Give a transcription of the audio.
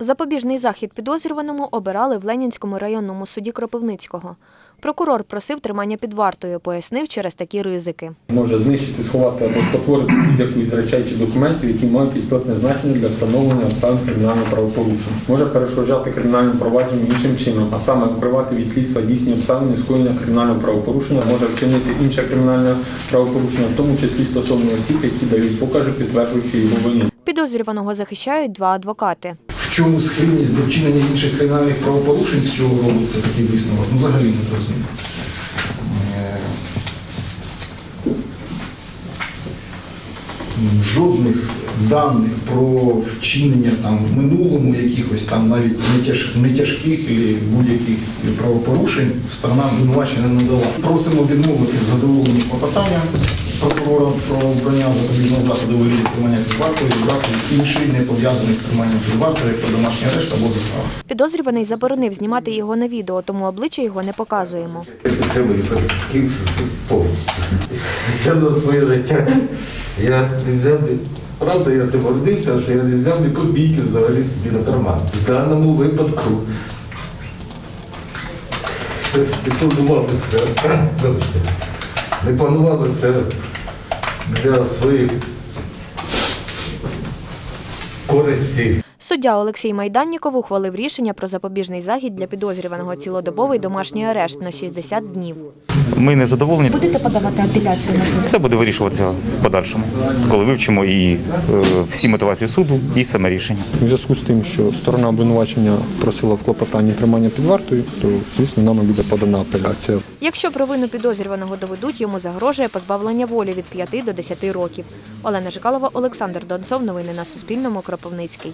Запобіжний захід підозрюваному обирали в Ленінському районному суді Кропивницького. Прокурор просив тримання під вартою, пояснив через такі ризики. може знищити, сховати або спотворити будь-яку із речей чи документів, які мають істотне значення для встановлення обставин кримінального правопорушення. Може перешкоджати кримінальному провадженню іншим чином, а саме укривати від слідства дійсні обставини скоєння кримінального правопорушення, може вчинити інше кримінальне правопорушення, в тому числі стосовно осіб, які дають покази, підтверджуючи його вину. Підозрюваного захищають два адвокати. В чому схильність до вчинення інших кримінальних правопорушень, з чого робиться такий висновок, ну взагалі не зрозуміло. Е, Жодних даних про вчинення там в минулому якихось там навіть не тяж- не тяжких і будь-яких правопорушень сторона обвинувачення не надала. Просимо відмовити в задоволенні клопотання прокурора про обрання запобіжного заходу у вигляді тримання під вартою і брати інший не пов'язаний з триманням під вартою, як то домашній арешт або застава. Підозрюваний заборонив знімати його на відео, тому обличчя його не показуємо. Я підтримую французьких повністю. Я на своє життя. Я не взяв би, правда, я це гордився, що я не взяв ні копійки взагалі собі на карман. В даному випадку не планувалося, вибачте, не планувалося для своєї користі. Суддя Олексій Майданніков ухвалив рішення про запобіжний захід для підозрюваного цілодобовий домашній арешт на 60 днів. Ми не задоволені. Будете подавати апеляцію, можливо? Це буде вирішуватися в подальшому, коли вивчимо і е, всі мотивації суду, і саме рішення. У зв'язку з тим, що сторона обвинувачення просила в клопотанні тримання під вартою, то звісно нами буде подана апеляція. Якщо провину підозрюваного доведуть, йому загрожує позбавлення волі від 5 до 10 років. Олена Жикалова, Олександр Донцов. Новини на Суспільному. Кропивницький.